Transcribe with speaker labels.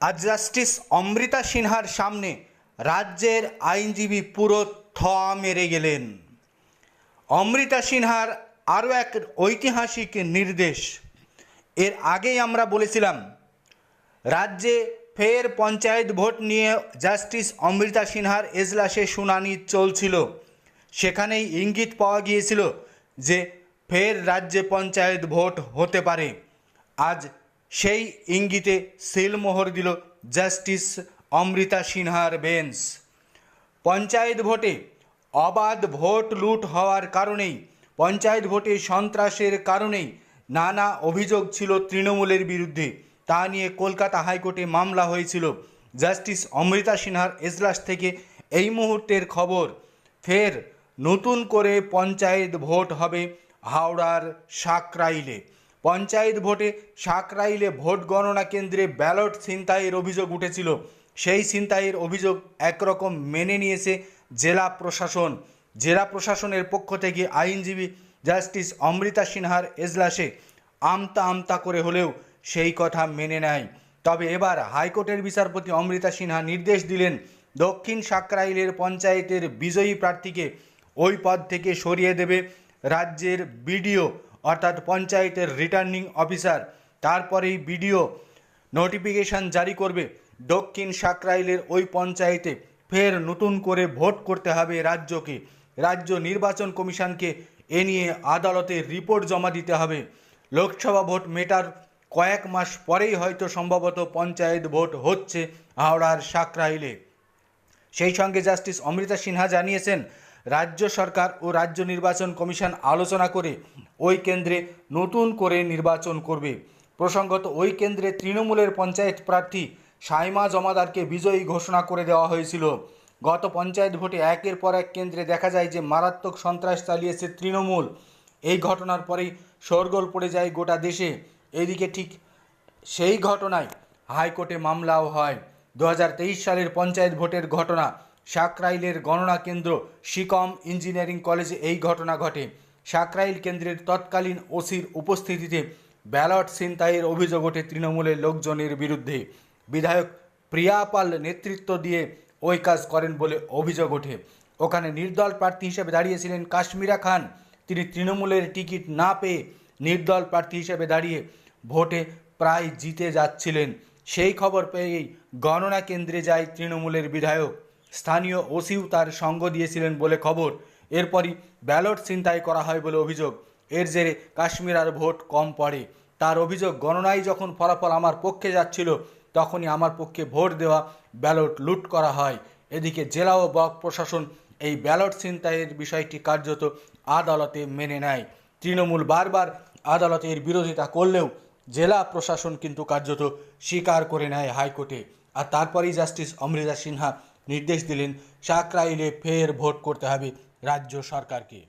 Speaker 1: আজ জাস্টিস অমৃতা সিনহার সামনে রাজ্যের আইনজীবী পুরো থ মেরে গেলেন। অমৃতা সিনহার আরও এক ঐতিহাসিক নির্দেশ। এর আগেই আমরা বলেছিলাম, রাজ্যে ফের পঞ্চায়েত ভোট নিয়ে জাস্টিস অমৃতা সিনহার এজলাসে শুনানি চলছিল। সেখানেই ইঙ্গিত পাওয়া গিয়েছিল যে ফের রাজ্যে পঞ্চায়েত ভোট হতে পারে। আজ সেই ইঙ্গিতে সিলমোহর দিল জাস্টিস অমৃতা সিনহার বেঞ্চ। পঞ্চায়েত ভোটে অবাধ ভোট লুট হওয়ার কারণেই, পঞ্চায়েত ভোটে সন্ত্রাসের কারণেই নানা অভিযোগ ছিল তৃণমূলের বিরুদ্ধে। তা নিয়ে কলকাতা হাইকোর্টে মামলা হয়েছিল। জাস্টিস অমৃতা সিনহার এজলাস থেকে এই মুহূর্তের খবর। ফের নতুন করে পঞ্চায়েত ভোট হবে হাওড়ার সাকরাইলে। পঞ্চায়েত ভোটে সাকরাইলে ভোট গণনা কেন্দ্রে ব্যালট ছিনতাইয়ের অভিযোগ উঠেছিল। সেই ছিনতাইয়ের অভিযোগ একরকম মেনে নিয়েছে জেলা প্রশাসন। জেলা প্রশাসনের পক্ষ থেকে আইনজীবী জাস্টিস অমৃতা সিনহার এজলাসে আমতা আমতা করে হলেও সেই কথা মেনে নেয়। তবে এবার হাইকোর্টের বিচারপতি অমৃতা সিনহা নির্দেশ দিলেন, দক্ষিণ সাকরাইলের পঞ্চায়েতের বিজয়ী প্রার্থীকে ওই পদ থেকে সরিয়ে দেবে রাজ্যের বিডিও অর্থাৎ পঞ্চায়েতের রিটার্নিং অফিসার তারপরেই বিডিও নোটিফিকেশন জারি করবে। দক্ষিণ সাকরাইলের ওই পঞ্চায়েতে ফের নতুন করে ভোট করতে হবে রাজ্যকে। রাজ্য নির্বাচন কমিশনকে এ নিয়ে আদালতে রিপোর্ট জমা দিতে হবে। লোকসভা ভোট মেটার কয়েক মাস পরেই হয়তো সম্ভবত পঞ্চায়েত ভোট হচ্ছে হাওড়ার সাকরাইলে। সেই সঙ্গে জাস্টিস অমৃতা সিনহা জানিয়েছেন রাজ্য সরকার ও রাজ্য নির্বাচন কমিশন আলোচনা করে ওই কেন্দ্রে নতুন করে নির্বাচন করবে। প্রসঙ্গত, ওই কেন্দ্রে তৃণমূলের পঞ্চায়েত প্রার্থী সাইমা জমাদারকে বিজয়ী ঘোষণা করে দেওয়া হয়েছিল। গত পঞ্চায়েত ভোটে একের পর এক কেন্দ্রে দেখা যায় যে মারাত্মক সন্ত্রাস চালিয়েছে তৃণমূল। এই ঘটনার পরেই শোরগোল পড়ে যায় গোটা দেশে। এদিকে ঠিক সেই ঘটনায় হাইকোর্টে মামলাও হয়। দু হাজার তেইশ সালের পঞ্চায়েত ভোটের ঘটনা সাকরাইলের গণনা কেন্দ্র সিকম ইঞ্জিনিয়ারিং কলেজে এই ঘটনা ঘটে। সাকরাইল কেন্দ্রের তৎকালীন ওসির উপস্থিতিতে ব্যালট ছিনতাইয়ের অভিযোগ ওঠে তৃণমূলের লোকজনের বিরুদ্ধে। বিধায়ক প্রিয়া পাল নেতৃত্ব দিয়ে ওই কাজ করেন বলে অভিযোগ ওঠে। ওখানে নির্দল প্রার্থী হিসেবে দাঁড়িয়েছিলেন কাশ্মীরা খান। তিনি তৃণমূলের টিকিট না পেয়ে নির্দল প্রার্থী হিসেবে দাঁড়িয়ে ভোটে প্রায় জিতে যাচ্ছিলেন। সেই খবর পেয়েই গণনা কেন্দ্রে যায় তৃণমূলের বিধায়ক। স্থানীয় ওসিও তার সঙ্গ দিয়েছিলেন বলে খবর। এরপরই ব্যালট ছিনতাই করা হয় বলে অভিযোগ। এর জেরে কাশ্মীর আর ভোট কম পড়ে। তার অভিযোগ, গণনায় যখন ফলাফল আমার পক্ষে যাচ্ছিল, তখনই আমার পক্ষে ভোট দেওয়া ব্যালট লুট করা হয়। এদিকে জেলা ও ব্লক প্রশাসন এই ব্যালট ছিনতাইয়ের বিষয়টি কার্যত আদালতে মেনে নেয়। তৃণমূল বারবার আদালতের বিরোধিতা করলেও জেলা প্রশাসন কিন্তু কার্যত স্বীকার করে নেয় হাইকোর্টে। আর তারপরেই জাস্টিস অমৃতা সিনহা নির্দেশ দিলেন সাকরাইলে ফের ভোট করতে হবে রাজ্য সরকারকে।